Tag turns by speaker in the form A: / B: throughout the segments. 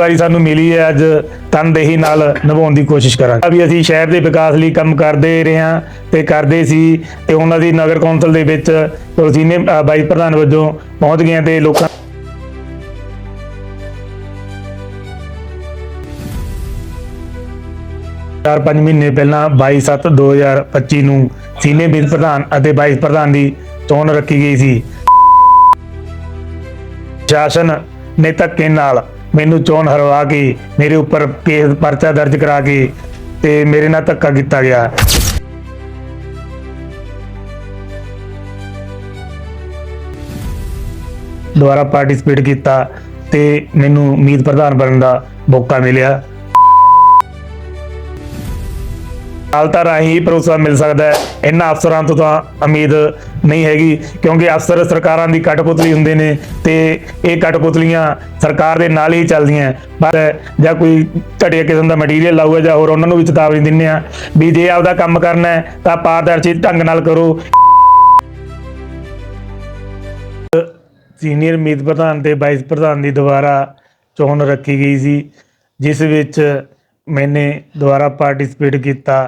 A: ਵਾਰੀ ਸਾਨੂੰ ਮਿਲੀ ਹੈ ਅੱਜ ਤਨਦੇਹੀ ਨਾਲ ਨਿਭਾਉਣ ਦੀ ਕੋਸ਼ਿਸ਼ ਕਰਾਂਗੇ। ਵੀ ਅਸੀਂ ਸ਼ਹਿਰ ਦੇ ਵਿਕਾਸ ਲਈ ਕੰਮ ਕਰਦੇ ਰਹੇ ਹਾਂ ਤੇ ਕਰਦੇ ਸੀ ਤੇ ਉਹਨਾਂ ਦੀ ਨਗਰ ਕੌਂਸਲ ਦੇ ਵਿੱਚ ਅਸੀਂ ਨੇ ਪ੍ਰਧਾਨ ਵਜੋਂ ਪਹੁੰਚ ਗਏ ਤੇ ਲੋਕਾਂ ਚਾਰ ਪੰਜ ਮਹੀਨੇ ਪਹਿਲਾਂ 22/7/2025 ਨੂੰ ਸੀਨੀਅਰ ਵਿਸ ਪ੍ਰਧਾਨ ਅਤੇ ਵਾਈਸ ਪ੍ਰਧਾਨ ਦੀ ਚੋਣ ਰੱਖੀ ਗਈ ਸੀ। ਸ਼ਾਸਨ ਨੇ ਧੱਕੇ ਨਾਲ ਮੈਨੂੰ ਚੋਣ ਹਰਵਾ ਕੇ, ਮੇਰੇ ਉੱਪਰ ਕੇਸ ਪਰਚਾ ਦਰਜ ਕਰਾ ਕੇ ਤੇ ਮੇਰੇ ਨਾਲ ਧੱਕਾ ਕੀਤਾ ਗਿਆ। ਦੁਆਰਾ ਪਾਰਟਿਸਿਪੇਟ ਕੀਤਾ ਤੇ ਮੈਨੂੰ ਉਮੀਦ ਪ੍ਰਧਾਨ ਬਣਨ ਦਾ ਮੌਕਾ ਮਿਲਿਆ। ਹਾਲਤਾਂ ਰਾਹੀਂ ਹੀ ਭਰੋਸਾ ਮਿਲ ਸਕਦਾ ਹੈ। ਇਹਨਾਂ ਅਫਸਰਾਂ ਤੋਂ ਤਾਂ ਉਮੀਦ ਨਹੀਂ ਹੈਗੀ, ਕਿਉਂਕਿ ਅਫਸਰ ਸਰਕਾਰਾਂ ਦੀ ਕਠਪੁਤਲੀ ਹੁੰਦੇ ਨੇ ਤੇ ਇਹ ਕਠਪੁਤਲੀਆਂ ਸਰਕਾਰ ਦੇ ਨਾਲ ਹੀ ਚੱਲਦੀਆਂ ਪਰ ਜਾਂ ਕੋਈ ਘਟੀਆ ਕਿਸਮ ਦਾ ਮਟੀਰੀਅਲ ਲਾਊਗਾ ਜਾਂ ਹੋਰ ਉਹਨਾਂ ਨੂੰ ਵੀ ਚੇਤਾਵਨੀ ਦਿੰਦੇ ਆ ਵੀ ਜੇ ਆਪਦਾ ਕੰਮ ਕਰਨਾ ਹੈ, ਤਾਂ ਪਾਰਦਰਸ਼ੀ ਢੰਗ ਨਾਲ ਕਰੋ। ਸੀਨੀਅਰ ਮੀਤ ਪ੍ਰਧਾਨ ਤੇ ਵਾਈਸ ਪ੍ਰਧਾਨ ਦੀ ਦੁਬਾਰਾ ਚੋਣ ਰੱਖੀ ਗਈ ਸੀ, ਜਿਸ ਵਿੱਚ ਮੈਨੇ ਦੁਬਾਰਾ ਪਾਰਟਿਸਿਪੇਟ ਕੀਤਾ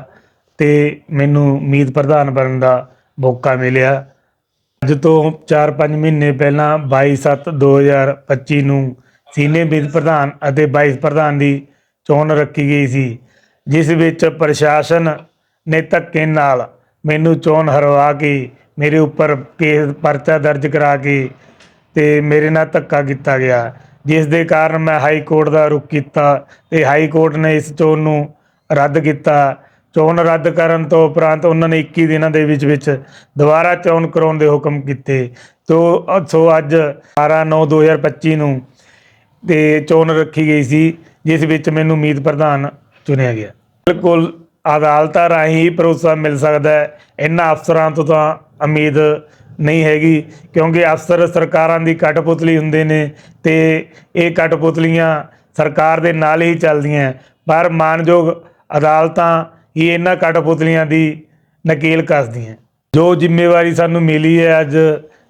A: ਤੇ ਮੈਨੂੰ ਮੀਤ ਪ੍ਰਧਾਨ ਬਣਨ ਦਾ ਮੌਕਾ ਮਿਲਿਆ। ਅੱਜ ਤੋਂ 4-5 ਮਹੀਨੇ ਪਹਿਲਾਂ 22/7/2025 ਨੂੰ ਸੀਨੀਅਰ ਮੀਤ ਪ੍ਰਧਾਨ ਅਤੇ ਵਾਈਸ ਪ੍ਰਧਾਨ ਦੀ ਚੋਣ ਰੱਖੀ ਗਈ ਸੀ, ਜਿਸ ਵਿੱਚ ਪ੍ਰਸ਼ਾਸਨ ਨੇ ਧੱਕੇ ਨਾਲ ਮੈਨੂੰ ਚੋਣ ਹਰਵਾ ਕੇ, ਮੇਰੇ ਉੱਪਰ ਕੇਸ ਪਰਚਾ ਦਰਜ ਕਰਾ ਕੇ ਤੇ ਮੇਰੇ ਨਾਲ ਧੱਕਾ ਕੀਤਾ ਗਿਆ। ਜਿਸ ਦੇ ਕਾਰਨ ਮੈਂ ਹਾਈ ਕੋਰਟ ਦਾ ਰੁਖ ਕੀਤਾ ਤੇ ਹਾਈ ਕੋਰਟ ਨੇ ਇਸ ਚੋਣ ਨੂੰ ਰੱਦ ਕੀਤਾ। ਚੋਣ ਰੱਦ ਕਰਨ ਤੋਂ ਉਪਰੰਤ ਉਹਨਾਂ ਨੇ 21 ਦਿਨਾਂ ਦੇ ਵਿੱਚ ਵਿੱਚ ਦੁਬਾਰਾ ਚੋਣ ਕਰਾਉਣ ਦੇ ਹੁਕਮ ਕੀਤੇ। ਤੋ, ਸੋ ਅੱਜ 12/9/2025 ਨੂੰ ਤੇ ਚੋਣ ਰੱਖੀ ਗਈ ਸੀ, ਜਿਸ ਵਿੱਚ ਮੈਨੂੰ ਮੀਤ ਪ੍ਰਧਾਨ ਚੁਣਿਆ ਗਿਆ। ਬਿਲਕੁਲ ਅਦਾਲਤਾਂ ਰਾਹੀਂ ਭਰੋਸਾ ਮਿਲ ਸਕਦਾ ਹੈ। ਇਹਨਾਂ ਅਫਸਰਾਂ ਤੋਂ ਤਾਂ ਉਮੀਦ ਨਹੀਂ ਹੈਗੀ, ਕਿਉਂਕਿ ਅਫਸਰ ਸਰਕਾਰਾਂ ਦੀ ਕਠਪੁਤਲੀ ਹੁੰਦੇ ਨੇ ਤੇ ਇਹ ਕਠਪੁਤਲੀਆਂ ਸਰਕਾਰ ਦੇ ਨਾਲ ਹੀ ਚੱਲਦੀਆਂ ਪਰ ਮਾਨਯੋਗ ਅਦਾਲਤਾਂ ਹੀ ਇਹਨਾਂ ਕਠਪੁਤਲੀਆਂ ਦੀ ਨਕੇਲ ਕੱਸਦੀਆਂ ਜੋ ਜ਼ਿੰਮੇਵਾਰੀ ਸਾਨੂੰ ਮਿਲੀ ਹੈ, ਅੱਜ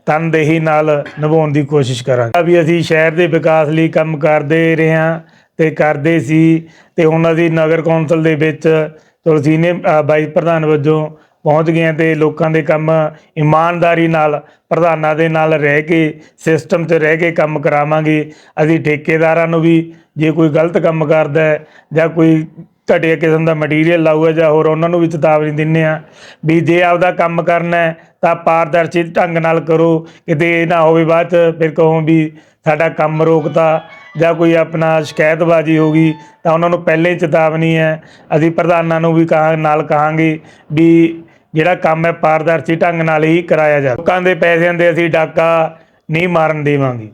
A: ਤਨਦੇਹੀ ਨਾਲ ਨਿਭਾਉਣ ਦੀ ਕੋਸ਼ਿਸ਼ ਕਰਾਂਗੇ। ਵੀ ਅਸੀਂ ਸ਼ਹਿਰ ਦੇ ਵਿਕਾਸ ਲਈ ਕੰਮ ਕਰਦੇ ਰਹੇ ਹਾਂ ਤੇ ਕਰਦੇ ਸੀ ਤੇ ਹੁਣ ਅਸੀਂ ਨਗਰ ਕੌਂਸਲ ਦੇ ਵਿੱਚ ਤੁਲਸੀ ਨੇ ਵਾਈਸ ਪ੍ਰਧਾਨ ਵਜੋਂ ਪਹੁੰਚ ਗਏ ਹਾਂ ਤੇ ਲੋਕਾਂ ਦੇ ਕੰਮ ਇਮਾਨਦਾਰੀ ਨਾਲ, ਪ੍ਰਧਾਨਾਂ ਦੇ ਨਾਲ ਰਹਿ ਕੇ ਸਿਸਟਮ 'ਚ ਰਹਿ ਕੇ ਕੰਮ ਕਰਾਵਾਂਗੇ। ਅਸੀਂ ਠੇਕੇਦਾਰਾਂ ਨੂੰ ਵੀ ਜੇ ਕੋਈ ਗਲਤ ਕੰਮ ਕਰਦਾ ਹੈ ਜਾਂ ਕੋਈ ਘਟੀਆ ਕਿਸਮ ਦਾ ਮਟੀਰੀਅਲ ਲਾਊਗਾ ਜਾਂ ਹੋਰ ਉਹਨਾਂ ਨੂੰ ਵੀ ਚੇਤਾਵਨੀ ਦਿੰਨੇ ਆ ਵੀ ਜੇ ਆਪਦਾ ਕੰਮ ਕਰਨਾ ਤਾਂ ਪਾਰਦਰਸ਼ੀ ਢੰਗ ਨਾਲ ਕਰੋ। ਕਿਤੇ ਇਹ ਨਾ ਹੋਵੇ ਬਾਅਦ ਚ ਫਿਰ ਕਹੋ ਵੀ ਸਾਡਾ ਕੰਮ ਰੋਕਤਾ ਜਾਂ ਕੋਈ ਆਪਣਾ ਸ਼ਿਕਾਇਤਬਾਜ਼ੀ ਹੋ ਗਈ ਤਾਂ ਉਹਨਾਂ ਨੂੰ ਪਹਿਲੇ ਹੀ ਚੇਤਾਵਨੀ ਹੈ। ਅਸੀਂ ਪ੍ਰਧਾਨਾਂ ਨੂੰ ਵੀ ਕਹਾਂ, ਨਾਲ ਕਹਾਂਗੇ ਵੀ ਜਿਹੜਾ ਕੰਮ ਹੈ ਪਾਰਦਰਸ਼ੀ ਢੰਗ ਨਾਲ ਹੀ ਕਰਾਇਆ ਜਾਵੇ। ਲੋਕਾਂ ਦੇ ਪੈਸਿਆਂ ਦੇ ਅਸੀਂ ਡਾਕਾ ਨਹੀਂ ਮਾਰਨ ਦੇਵਾਂਗੇ।